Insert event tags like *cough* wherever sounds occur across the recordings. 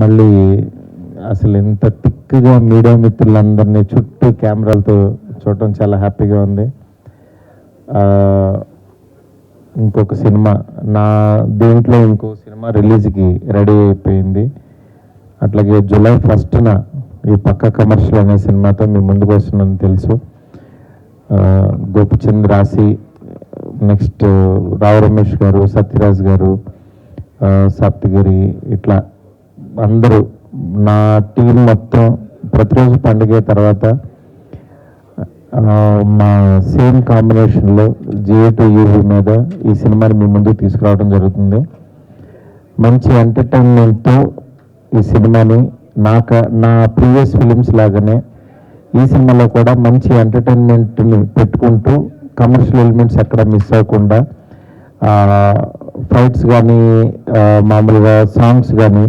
మళ్ళీ అసలు ఇంత థిక్గా మీడియా మిత్రులందరినీ చుట్టూ కెమెరాలతో చూడటం చాలా హ్యాపీగా ఉంది. ఇంకొక సినిమా నా దీంట్లో ఇంకో సినిమా రిలీజ్కి రెడీ అయిపోయింది. అట్లాగే జూలై ఫస్ట్న ఈ పక్క కమర్షియల్ అనే సినిమాతో మీ ముందుకు వస్తుందని తెలుసు. గోపిచంద్ రాసి నెక్స్ట్ రావు రమేష్ గారు సత్యరాజ్ గారు సప్తగిరి ఇట్లా అందరూ నా టీం మొత్తం ప్రతిరోజు పండుగ తర్వాత మా సేమ్ కాంబినేషన్లో జిఏ టు యూవీ మీద ఈ సినిమాని మీ ముందుకు తీసుకురావడం జరుగుతుంది. మంచి ఎంటర్టైన్మెంట్తో ఈ సినిమాని నాక నా ప్రీవియస్ ఫిలిమ్స్ లాగానే ఈ సినిమాలో కూడా మంచి ఎంటర్టైన్మెంట్ని పెట్టుకుంటూ కమర్షియల్ ఎలిమెంట్స్ ఎక్కడ మిస్ అవ్వకుండా ఫైట్స్ కానీ మామూలుగా సాంగ్స్ కానీ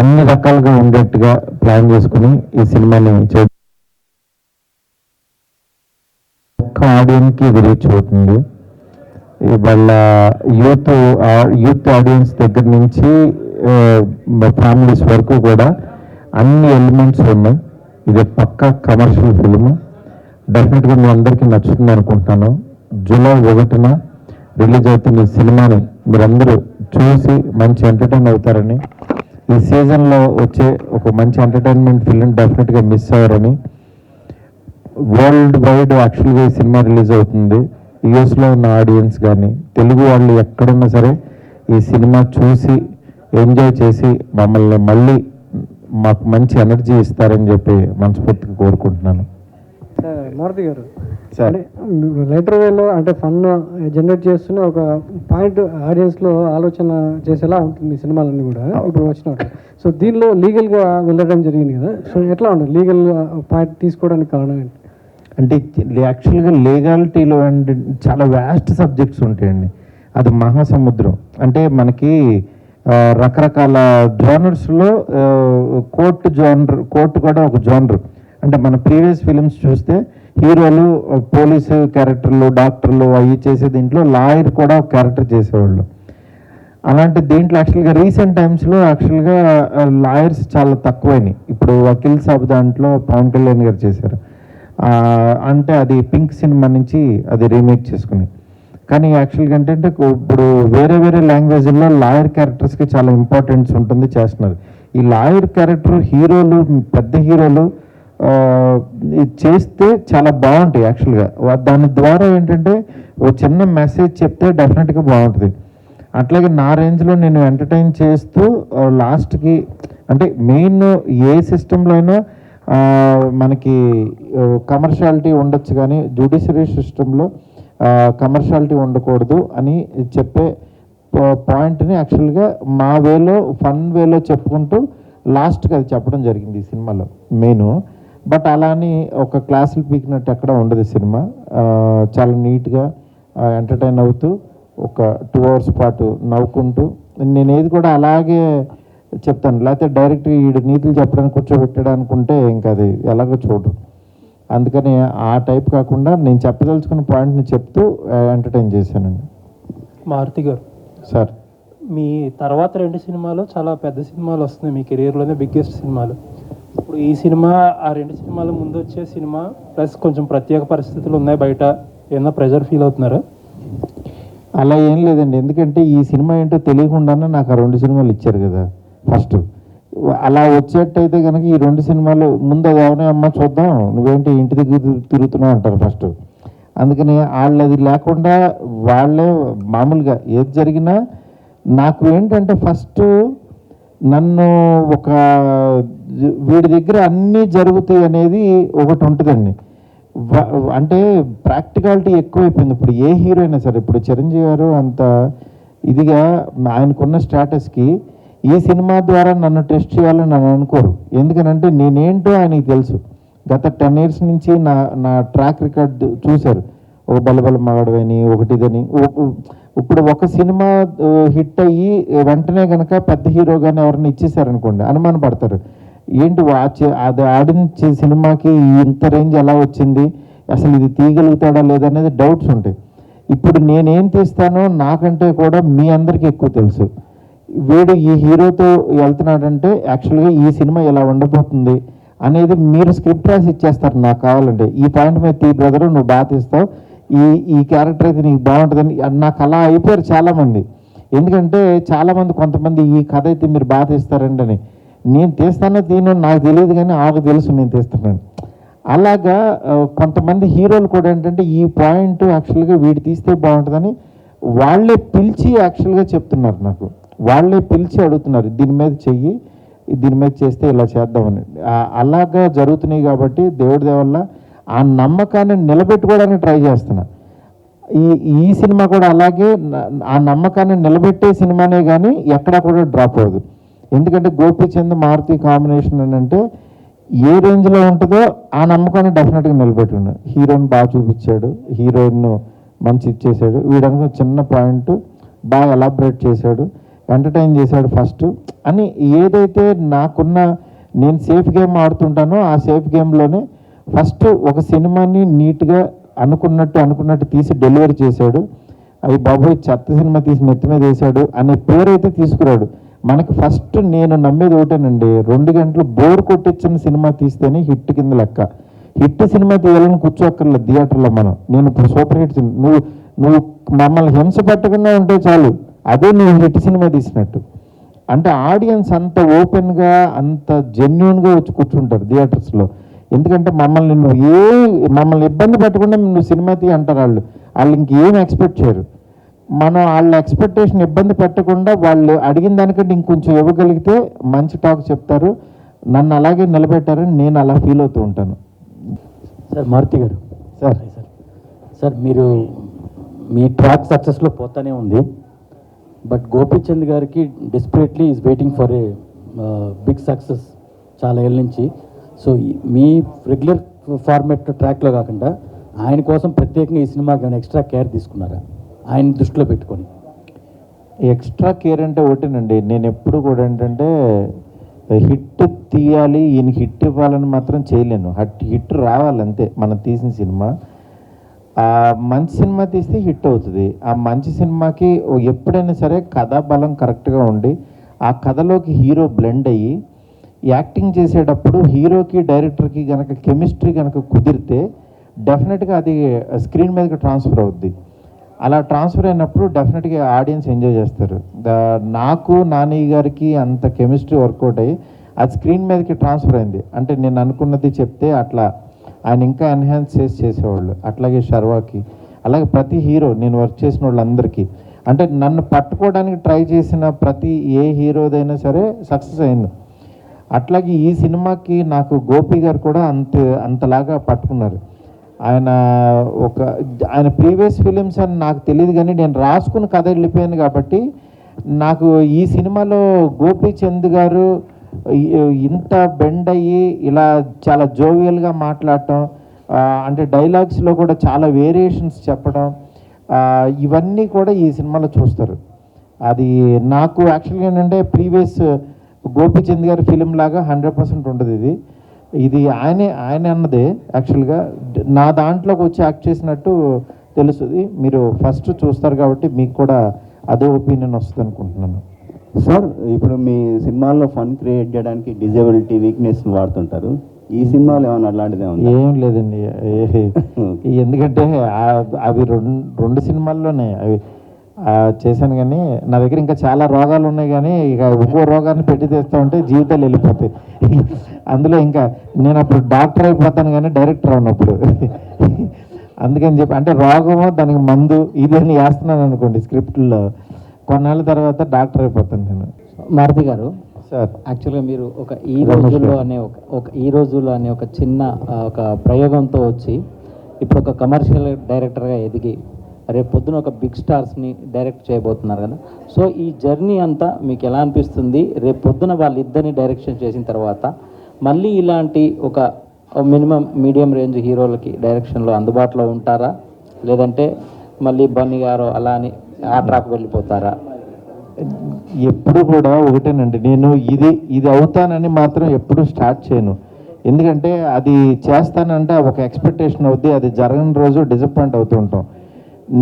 అన్ని రకాలుగా ఉండేట్టుగా ప్లాన్ చేసుకుని ఈ సినిమాని చే ఒక్క ఇది రీచ్ అవుతుంది వాళ్ళ యూత్ యూత్ ఆడియన్స్ దగ్గర నుంచి ఫ్యామిలీస్ వరకు కూడా అన్ని ఎలిమెంట్స్ ఉన్నాయి. ఇది పక్కా కమర్షియల్ ఫిల్మ్. డెఫినెట్గా మీ అందరికీ నచ్చుతుంది అనుకుంటున్నాను. జూలై ఒకటిన రిలీజ్ అవుతున్న ఈ సినిమాని మీరందరూ చూసి మంచి ఎంటర్టైన్ అవుతారని ఈ సీజన్లో వచ్చే ఒక మంచి ఎంటర్టైన్మెంట్ ఫిల్మ్ డెఫినెట్గా మిస్ అవ్వరని వరల్డ్ వైడ్ యాక్చువల్గా ఈ సినిమా రిలీజ్ అవుతుంది యూఎస్లో ఉన్న ఆడియన్స్ కానీ తెలుగు వాళ్ళు ఎక్కడున్నా సరే ఈ సినిమా చూసి ఎంజాయ్ చేసి మమ్మల్ని మళ్ళీ మాకు మంచి ఎనర్జీ ఇస్తారని చెప్పి మనస్ఫూర్తిగా కోరుకుంటున్నాను. మారుతి గారు. సార్. అంటే లెటర్ వేలో అంటే ఫన్ జనరేట్ చేస్తూనే ఒక పాయింట్ ఆడియన్స్లో ఆలోచన చేసేలా ఉంటుంది సినిమాలన్నీ కూడా ఇప్పుడు వచ్చినట్టు సో దీనిలో లీగల్గా వెళ్ళడం జరిగింది కదా. సో ఎట్లా ఉంటుంది లీగల్ పాయింట్ తీసుకోవడానికి కారణం ఏంటి? అంటే యాక్చువల్గా లీగాలిటీలో అంటే చాలా వ్యాస్ట్ సబ్జెక్ట్స్ ఉంటాయండి. అది మహాసముద్రం. అంటే మనకి రకరకాల జోనర్స్లో కోర్టు జోనర్ కోర్టు కూడా ఒక జోనర్. అంటే మన ప్రీవియస్ ఫిలిమ్స్ చూస్తే హీరోలు పోలీసు క్యారెక్టర్లు డాక్టర్లు అవి చేసే దీంట్లో లాయర్ కూడా ఒక క్యారెక్టర్ చేసేవాళ్ళు. అలాంటి దీంట్లో యాక్చువల్గా రీసెంట్ టైమ్స్లో యాక్చువల్గా లాయర్స్ చాలా తక్కువైనాయి. ఇప్పుడు వకీల్ సాబ్ దాంట్లో పవన్ కళ్యాణ్ గారు చేశారు. అంటే అది పింక్ సినిమా నుంచి అది రీమేక్ చేసుకుని. కానీ యాక్చువల్గా ఏంటంటే ఇప్పుడు వేరే వేరే లాంగ్వేజ్లో లాయర్ క్యారెక్టర్స్కి చాలా ఇంపార్టెన్స్ ఉంటుంది చేస్తున్నారు. ఈ లాయర్ క్యారెక్టర్ హీరోలు పెద్ద హీరోలు ఇది చేస్తే చాలా బాగుంటాయి యాక్చువల్గా దాని ద్వారా ఏంటంటే ఓ చిన్న మెసేజ్ చెప్తే డెఫినెట్గా బాగుంటుంది. అట్లాగే నా రేంజ్లో నేను ఎంటర్టైన్ చేస్తూ లాస్ట్కి అంటే మెయిన్ ఏ సిస్టంలో అయినా మనకి కమర్షియాలిటీ ఉండొచ్చు కానీ జ్యుడిషియరీ సిస్టంలో కమర్షియాలిటీ ఉండకూడదు అని చెప్పే పాయింట్ని యాక్చువల్గా మా వేలో ఫన్ వేలో చెప్పుకుంటూ లాస్ట్కి అది చెప్పడం జరిగింది ఈ సినిమాలో. మెయిన్ బట్ అలా అని ఒక క్లాసులు పీకినట్టు ఎక్కడ ఉండదు ఈ సినిమా. చాలా నీట్గా ఎంటర్టైన్ అవుతూ ఒక టూ అవర్స్ పాటు నవ్వుకుంటూ నేను ఏది కూడా అలాగే చెప్తాను. లేకపోతే డైరెక్ట్ ఈడు నీతులు చెప్పడానికి కూర్చోబెట్టాడు అనుకుంటే ఇంకా అది ఎలాగో చూడు అందుకని ఆ టైప్ కాకుండా నేను చెప్పదలుచుకున్న పాయింట్ని చెప్తూ ఎంటర్టైన్ చేశానండి. మారుతి గారు సార్. మీ తర్వాత రెండు సినిమాలు చాలా పెద్ద సినిమాలు వస్తున్నాయి. మీ కెరీర్లోనే బిగ్గెస్ట్ సినిమాలు. ఇప్పుడు ఈ సినిమా ఆ రెండు సినిమాల ముందు వచ్చే సినిమా ప్లస్ కొంచెం ప్రత్యేక పరిస్థితులు ఉన్నాయి బయట. ఏమన్నా ప్రెజర్ ఫీల్ అవుతున్నారా? అలా ఏం లేదండి. ఎందుకంటే ఈ సినిమా ఏంటో తెలియకుండానే నాకు ఆ రెండు సినిమాలు ఇచ్చారు కదా ఫస్ట్. అలా వచ్చేట్టయితే కనుక ఈ రెండు సినిమాలు ముందు అది ఎవరిని అమ్మ చూద్దాం నువ్వేంటి ఇంటి దగ్గర తిరుగుతున్నావు అంటారు ఫస్ట్. అందుకని వాళ్ళు అది లేకుండా వాళ్ళే మామూలుగా ఏది జరిగినా నాకు ఏంటంటే ఫస్ట్ నన్ను ఒక వీడి దగ్గర అన్నీ జరుగుతాయి అనేది ఒకటి ఉంటుందండి. అంటే ప్రాక్టికాలిటీ ఎక్కువైపోయింది. ఇప్పుడు ఏ హీరో అయినా సరే ఇప్పుడు చిరంజీవి గారు అంత ఇదిగా ఆయనకున్న స్టేటస్కి ఈ సినిమా ద్వారా నన్ను టెస్ట్ చేయాలని నన్ను అనుకోరు. ఎందుకనంటే నేనేంటో ఆయనకి తెలుసు. గత టెన్ ఇయర్స్ నుంచి నా నా ట్రాక్ రికార్డ్ చూశారు. ఒక బలబల మగడవని ఒకటిదని ఓ- ఇప్పుడు ఒక సినిమా హిట్ అయ్యి వెంటనే కనుక పెద్ద హీరో కానీ ఎవరిని ఇచ్చేసారనుకోండి అనుమాన పడతారు. ఏంటి వాచ్ అది ఆడిన సినిమాకి ఇంత రేంజ్ ఎలా వచ్చింది? అసలు ఇది తీయగలుగుతాడా లేదనేది డౌట్స్ ఉంటాయి. ఇప్పుడు నేనేం తీస్తానో నాకంటే కూడా మీ అందరికీ ఎక్కువ తెలుసు. వీడు ఈ హీరోతో వెళ్తున్నాడంటే యాక్చువల్గా ఈ సినిమా ఇలా ఉండబోతుంది అనేది మీరు స్క్రిప్ట్ రాసి ఇచ్చేస్తారు నాకు కావాలంటే. ఈ పాయింట్ మీద తీ బ్రదర్ నువ్వు బాగా తీస్తావు. ఈ ఈ క్యారెక్టర్ అయితే నీకు బాగుంటుందని నాకు అలా అయిపోయారు చాలామంది. ఎందుకంటే చాలామంది కొంతమంది ఈ కథ అయితే మీరు బాగా తీస్తారండి అని. నేను తీస్తానో తీను నాకు తెలియదు కానీ ఆకు తెలుసు నేను తీస్తున్నాను. అలాగా కొంతమంది హీరోలు కూడా ఏంటంటే ఈ పాయింట్ యాక్చువల్గా వీడు తీస్తే బాగుంటుందని వాళ్ళే పిలిచి యాక్చువల్గా చెప్తున్నారు నాకు. వాళ్ళే పిలిచి అడుగుతున్నారు దీని మీద చెయ్యి దీని మీద చేస్తే ఇలా చేద్దామని. అలాగా జరుగుతున్నాయి కాబట్టి దేవుడి దేవల్ల ఆ నమ్మకాన్ని నిలబెట్టుకోవడానికి ట్రై చేస్తున్నా. ఈ ఈ సినిమా కూడా అలాగే ఆ నమ్మకాన్ని నిలబెట్టే సినిమానే కానీ ఎక్కడా కూడా డ్రాప్ అవ్వదు. ఎందుకంటే గోపీచంద్ మారుతి కాంబినేషన్ అని అంటే ఏ రేంజ్లో ఉంటుందో ఆ నమ్మకాన్ని డెఫినెట్గా నిలబెట్టిండు హీరోయిన్ బాగా చూపించాడు. హీరోయిన్ మంచి ఇచ్చేసాడు వీడనుకున్న చిన్న పాయింట్ బాగా ఎలాబరేట్ చేశాడు. ఎంటర్టైన్ చేశాడు ఫస్ట్. అని ఏదైతే నాకున్న నేను సేఫ్ గేమ్ ఆడుతుంటానో ఆ సేఫ్ గేమ్లోనే ఫస్ట్ ఒక సినిమాని నీట్గా అనుకున్నట్టు అనుకున్నట్టు తీసి డెలివరీ చేశాడు. అవి బాబోయ్ చెత్త సినిమా తీసి నెత్తి మీద వేశాడు అనే పేరు అయితే తీసుకురాడు. మనకి ఫస్ట్ నేను నమ్మేది ఒకటేనండి రెండు గంటలు బోర్ కొట్టించిన సినిమా తీస్తేనే హిట్ కింద లెక్క. హిట్ సినిమా తీయాలని కూర్చోక్కర్లేదు థియేటర్లో మనం. నేను ఇప్పుడు సూపర్ హిట్ నువ్వు నువ్వు మమ్మల్ని హింస పెట్టకుండా ఉంటే చాలు. అదే నువ్వు హిట్ సినిమా తీసినట్టు. అంటే ఆడియన్స్ అంత ఓపెన్గా అంత జెన్యున్గా వచ్చి కూర్చుంటారు థియేటర్స్లో. ఎందుకంటే మమ్మల్ని నువ్వు ఏ మమ్మల్ని ఇబ్బంది పెట్టకుండా నువ్వు సినిమా తీ అంటారు వాళ్ళు. వాళ్ళు ఇంకేం ఎక్స్పెక్ట్ చేయరు. మనం వాళ్ళ ఎక్స్పెక్టేషన్ ఇబ్బంది పెట్టకుండా వాళ్ళు అడిగిన దానికంటే ఇంకొంచెం ఇవ్వగలిగితే మంచి టాక్ చెప్తారు. నన్ను అలాగే నిలబెట్టారని నేను అలా ఫీల్ అవుతూ ఉంటాను. సార్ మారుతి గారు. సార్. సార్. సార్ మీరు మీ ట్రాక్ సక్సెస్లో పోతానే ఉంది. బట్ గోపీచంద్ గారికి desperately is waiting for a big success చాలా ఏళ్ళ నుంచి. సో మీ రెగ్యులర్ ఫార్మేట్ ట్రాక్లో కాకుండా ఆయన కోసం ప్రత్యేకంగా ఈ సినిమాకి ఏమైనా ఎక్స్ట్రా కేర్ తీసుకున్నారా? ఆయన దృష్టిలో పెట్టుకొని. ఎక్స్ట్రా కేర్ అంటే ఒకటేనండి. నేను ఎప్పుడు కూడా ఏంటంటే హిట్ తీయాలి ఈయన హిట్ ఇవ్వాలని మాత్రం చేయలేను. హట్ హిట్ రావాలి అంతే మనం తీసిన సినిమా. ఆ మంచి సినిమా తీస్తే హిట్ అవుతుంది. ఆ మంచి సినిమాకి ఓ ఎప్పుడైనా సరే కథాబలం కరెక్ట్గా ఉండి ఆ కథలోకి హీరో బ్లెండ్ అయ్యి యాక్టింగ్ చేసేటప్పుడు హీరోకి డైరెక్టర్కి కనుక కెమిస్ట్రీ కనుక కుదిరితే డెఫినెట్గా అది స్క్రీన్ మీదకి ట్రాన్స్ఫర్ అవుద్ది. అలా ట్రాన్స్ఫర్ అయినప్పుడు డెఫినెట్గా ఆడియన్స్ ఎంజాయ్ చేస్తారు. ద- నాకు నాని గారికి అంత కెమిస్ట్రీ వర్కౌట్ అయ్యి అది స్క్రీన్ మీదకి ట్రాన్స్ఫర్ అయింది. అంటే నేను అనుకున్నది చెప్తే అట్లా ఆయన ఇంకా ఎన్హాన్స్ చేసి చేసేవాళ్ళు. అట్లాగే శర్వాకి. అలాగే ప్రతి హీరో నేను వర్క్ చేసిన వాళ్ళందరికీ. అంటే నన్ను పట్టుకోవడానికి ట్రై చేసిన ప్రతి ఏ హీరోదైనా సరే సక్సెస్ అయింది. అట్లాగే ఈ సినిమాకి నాకు గోపి గారు కూడా అంత అంతలాగా పట్టుకున్నారు. ఆయన ఒక ఆయన ప్రీవియస్ ఫిలిమ్స్ అని నాకు తెలియదు కానీ నేను రాసుకుని కథ వెళ్ళిపోయాను కాబట్టి నాకు ఈ సినిమాలో గోపీచంద్ గారు ఇంత బెండ్ అయ్యి ఇలా చాలా జోవియల్గా మాట్లాడటం అంటే డైలాగ్స్లో కూడా చాలా వేరియేషన్స్ చెప్పడం ఇవన్నీ కూడా ఈ సినిమాలో చూస్తారు. అది నాకు యాక్చువల్గా ఏంటంటే ప్రీవియస్ గోపీచంద్ గారి ఫిలిం లాగా హండ్రెడ్ పర్సెంట్ ఉంటుంది ఇది. ఇది ఆయనే ఆయన అన్నదే యాక్చువల్గా నా దాంట్లోకి వచ్చి యాక్ట్ చేసినట్టు తెలుస్తుంది. మీరు ఫస్ట్ చూస్తారు కాబట్టి మీకు కూడా అదే ఒపీనియన్ వస్తుంది అనుకుంటున్నాను. సార్ ఇప్పుడు మీ సినిమాల్లో ఫన్ క్రియేట్ చేయడానికి డిజబిలిటీ వీక్నెస్ వాడుతుంటారు. ఈ సినిమాలో ఏమైనా అలాంటిదే ఏం లేదండి. *laughs* ఎందుకంటే అవి రెండు రెండు సినిమాల్లోనే. అవి చేశాను కానీ నా దగ్గర ఇంకా చాలా రోగాలు ఉన్నాయి కానీ ఇక ఒక్కో రోగాన్ని పెట్టి తెస్తా ఉంటే జీవితాలు వెళ్ళిపోతాయి. అందులో ఇంకా నేను అప్పుడు డాక్టర్ అయిపోతాను కానీ డైరెక్టర్ అవునప్పుడు అందుకని చెప్పి అంటే రోగము దానికి మందు ఇదని వేస్తున్నాను అనుకోండి స్క్రిప్ట్లో. కొన్నాళ్ళ తర్వాత డాక్టర్ అయిపోతాను నేను. మారుతి గారు సార్. యాక్చువల్గా మీరు ఒక ఈ రోజుల్లో. అనే ఒక ఈ రోజుల్లో అనే ఒక చిన్న ఒక ప్రయోగంతో వచ్చి ఇప్పుడు ఒక కమర్షియల్ డైరెక్టర్గా ఎదిగి రేపు పొద్దున ఒక బిగ్ స్టార్స్ని డైరెక్ట్ చేయబోతున్నారు కదా. సో ఈ జర్నీ అంతా మీకు ఎలా అనిపిస్తుంది? రేపు పొద్దున వాళ్ళిద్దరిని డైరెక్షన్ చేసిన తర్వాత మళ్ళీ ఇలాంటి ఒక మినిమం మీడియం రేంజ్ హీరోలకి డైరెక్షన్లో అందుబాటులో ఉంటారా? లేదంటే మళ్ళీ బన్నీ గారు అలా అని ఆ ట్రాక్ వెళ్ళిపోతారా? ఎప్పుడు కూడా ఒకటేనండి. నేను ఇది ఇది అవుతానని మాత్రం ఎప్పుడు స్టార్ట్ చేయను. ఎందుకంటే అది చేస్తానంటే ఒక ఎక్స్పెక్టేషన్ అవుద్ది అది జరగని రోజు డిసప్పాయింట్ అవుతూ ఉంటాం.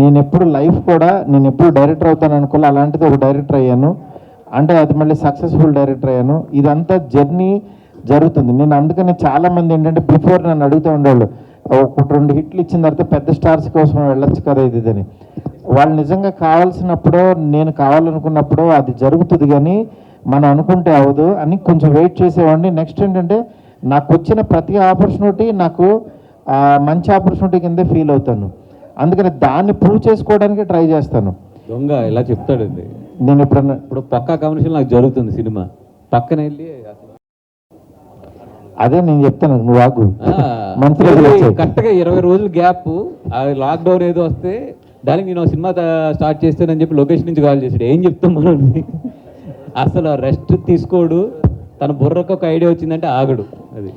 నేను ఎప్పుడు లైఫ్ కూడా నేను ఎప్పుడు డైరెక్టర్ అవుతాను అనుకోలే అలాంటిది ఒక డైరెక్టర్ అయ్యాను. అంటే అది మళ్ళీ సక్సెస్ఫుల్ డైరెక్టర్ అయ్యాను. ఇదంతా జర్నీ జరుగుతుంది. నేను అందుకని చాలా మంది ఏంటంటే బిఫోర్ నన్ను అడుగుతూ ఉండేవాళ్ళు ఒకటి రెండు హిట్లు ఇచ్చిన తర్వాత పెద్ద స్టార్స్ కోసం వెళ్ళొచ్చు కదా ఇది అని. వాళ్ళు నిజంగా కావాల్సినప్పుడు నేను కావాలనుకున్నప్పుడు అది జరుగుతుంది కానీ మనం అనుకుంటే అవ్వదు అని కొంచెం వెయిట్ చేసేవాడిని. నెక్స్ట్ ఏంటంటే నాకు వచ్చిన ప్రతి ఆపర్చునిటీ నాకు మంచి ఆపర్చునిటీ కిందే ఫీల్ అవుతాను. అందుకని దాన్ని ప్రూవ్ చేసుకోవడానికి ట్రై చేస్తాను. దొంగ ఇలా చెప్తాడండి. నేను ఎప్పుడన్నా ఇప్పుడు పక్కా కమర్షియల్ నాకు జరుగుతుంది సినిమా. పక్కన వెళ్ళి అదే నేను చెప్తాను నువ్వు ఆగు. ఆ, మంచి రోజులు వచ్చాయి కరెక్ట్గా ఇరవై రోజులు గ్యాప్. లాక్డౌన్ ఏదో వస్తే దానికి నేను సినిమా స్టార్ట్ చేస్తానని చెప్పి లొకేషన్ నుంచి కాల్ చేసాడు ఏం చెప్తాం మనం? అసలు రెస్ట్ తీసుకోడు. తన బుర్రకు ఒక ఐడియా వచ్చిందంటే ఆగడు. అది.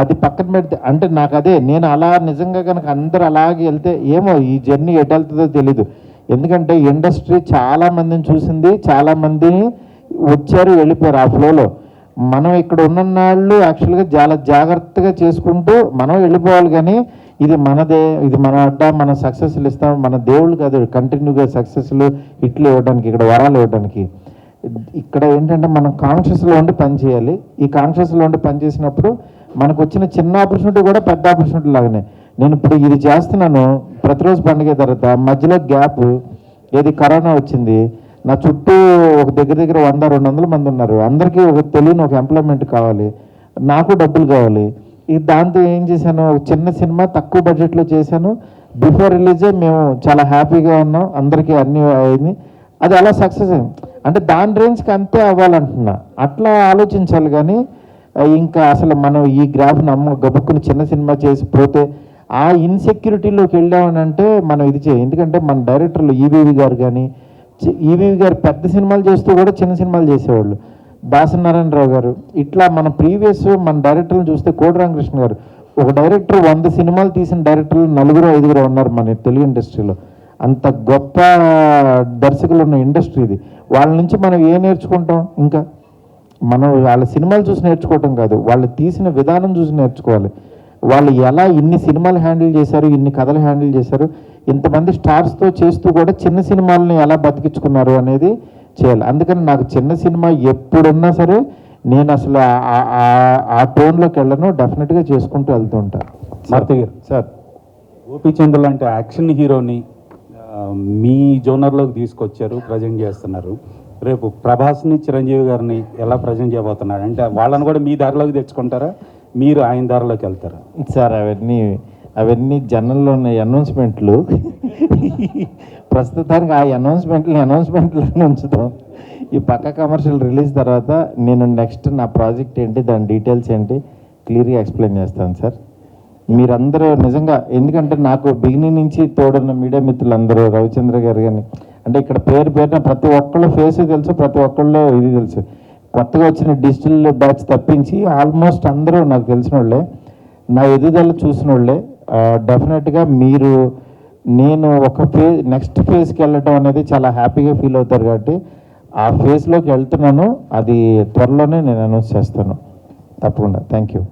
అది పక్కన పెడితే అంటే నాకు అదే నేను అలా నిజంగా కనుక అందరు అలాగే వెళ్తే ఏమో ఈ జర్నీ ఎటు వెళ్తుందో తెలీదు. ఎందుకంటే ఇండస్ట్రీ చాలామందిని చూసింది చాలామందిని వచ్చారు వెళ్ళిపోయారు ఆ ఫ్లోలో. మనం ఇక్కడ ఉన్న నాళ్ళు యాక్చువల్గా చాలా జాగ్రత్తగా చేసుకుంటూ మనం వెళ్ళిపోవాలి కానీ ఇది మనదే ఇది మన అడ్డ మన సక్సెస్లు ఇస్తాం మన దేవుళ్ళు కాదు కంటిన్యూగా సక్సెస్లు హిట్లు ఇవ్వడానికి ఇక్కడ వరాలు ఇవ్వడానికి. ఇక్కడ ఏంటంటే మనం కాన్షియస్లో ఉండి పని చేయాలి. ఈ కాన్షియస్లో ఉండి పని చేసినప్పుడు మనకు వచ్చిన చిన్న ఆపర్చునిటీ కూడా పెద్ద ఆపర్చునిటీ లాగానే. నేను ఇప్పుడు ఇది చేస్తున్నాను ప్రతిరోజు పండుగ తర్వాత మధ్యలో గ్యాప్ ఏది కరోనా వచ్చింది నా చుట్టూ ఒక దగ్గర దగ్గర వంద రెండు వందల మంది ఉన్నారు. అందరికీ ఒక తెలియని ఒక ఎంప్లాయ్మెంట్ కావాలి నాకు డబ్బులు కావాలి. ఈ దాంతో ఏం చేశాను ఒక చిన్న సినిమా తక్కువ బడ్జెట్లో చేశాను. బిఫోర్ రిలీజే మేము చాలా హ్యాపీగా ఉన్నాం అందరికీ అన్ని అయింది. అది అలా సక్సెస్ అయింది. అంటే దాని రేంజ్కి అంతే అవ్వాలంటున్నా. అట్లా ఆలోచించాలి కానీ ఇంకా అసలు మనం ఈ గ్రాఫ్ అమ్మ గబుక్కుని చిన్న సినిమా చేసి పోతే ఆ ఇన్సెక్యూరిటీలోకి వెళ్ళామని అంటే మనం ఇది చేయం. ఎందుకంటే మన డైరెక్టర్లు ఈబీవి గారు కానీ ఈబీవి గారు పెద్ద సినిమాలు చేస్తూ కూడా చిన్న సినిమాలు చేసేవాళ్ళు. దాసనారాయణరావు గారు. ఇట్లా మన ప్రీవియస్ మన డైరెక్టర్లను చూస్తే కోటి రామకృష్ణ గారు. ఒక డైరెక్టర్ వంద సినిమాలు తీసిన డైరెక్టర్లు నలుగురు ఐదుగురు ఉన్నారు మన తెలుగు ఇండస్ట్రీలో అంత గొప్ప దర్శకులు ఉన్న ఇండస్ట్రీ ఇది. వాళ్ళ నుంచి మనం ఏం నేర్చుకుంటాం? ఇంకా మనం వాళ్ళ సినిమాలు చూసి నేర్చుకోవటం కాదు. వాళ్ళు తీసిన విధానం చూసి నేర్చుకోవాలి. వాళ్ళు ఎలా ఇన్ని సినిమాలు హ్యాండిల్ చేశారు ఇన్ని కథలు హ్యాండిల్ చేశారు ఇంతమంది స్టార్స్తో చేస్తూ కూడా చిన్న సినిమాలని ఎలా బతికించుకున్నారు అనేది చేయాలి. అందుకని నాకు చిన్న సినిమా ఎప్పుడున్నా సరే నేను అసలు ఆ- టోన్లోకి వెళ్ళను. డెఫినెట్గా చేసుకుంటూ వెళ్తూ ఉంటాను మారుతి గారు. సార్ గోపీచంద్ లాంటి యాక్షన్ హీరోని మీ జోనర్లోకి తీసుకొచ్చారు ప్రజెంట్ చేస్తున్నారు. రేపు ప్రభాస్ని చిరంజీవి గారిని ఎలా ప్రజెంట్ చేయబోతున్నాడు? అంటే వాళ్ళని కూడా మీ దారిలోకి తెచ్చుకుంటారా? మీరు ఆయన దారిలోకి వెళ్తారా? సార్ అవన్నీ అవన్నీ జనంలో ఉన్న అనౌన్స్మెంట్లు. ప్రస్తుతానికి ఆ అనౌన్స్మెంట్లు అనౌన్స్మెంట్లను ఉంచుతాం. ఈ పక్క కమర్షియల్ రిలీజ్ తర్వాత నేను నెక్స్ట్ నా ప్రాజెక్ట్ ఏంటి దాని డీటెయిల్స్ ఏంటి క్లియర్గా ఎక్స్ప్లెయిన్ చేస్తాను సార్. మీరందరూ నిజంగా ఎందుకంటే నాకు బిగినింగ్ నుంచి తోడున్న మీడియా మిత్రులందరూ రవిచంద్ర గారు కానీ అంటే ఇక్కడ పేరు పేరున ప్రతి ఒక్కళ్ళు ఫేస్ తెలుసు ప్రతి ఒక్కళ్ళు ఇది తెలుసు. కొత్తగా వచ్చిన డిజిటల్ బ్యాచ్ తప్పించి ఆల్మోస్ట్ అందరూ నాకు తెలిసిన వాళ్ళే నా ఎదుగుదల చూసిన వాళ్ళే డెఫినెట్గా మీరు నేను ఒక ఫేజ్ నెక్స్ట్ ఫేజ్కి వెళ్ళటం అనేది చాలా హ్యాపీగా ఫీల్ అవుతారు కాబట్టి ఆ ఫేజ్లోకి వెళ్తున్నాను. అది త్వరలోనే నేను అనౌన్స్ చేస్తాను. తప్పకుండా. Thank you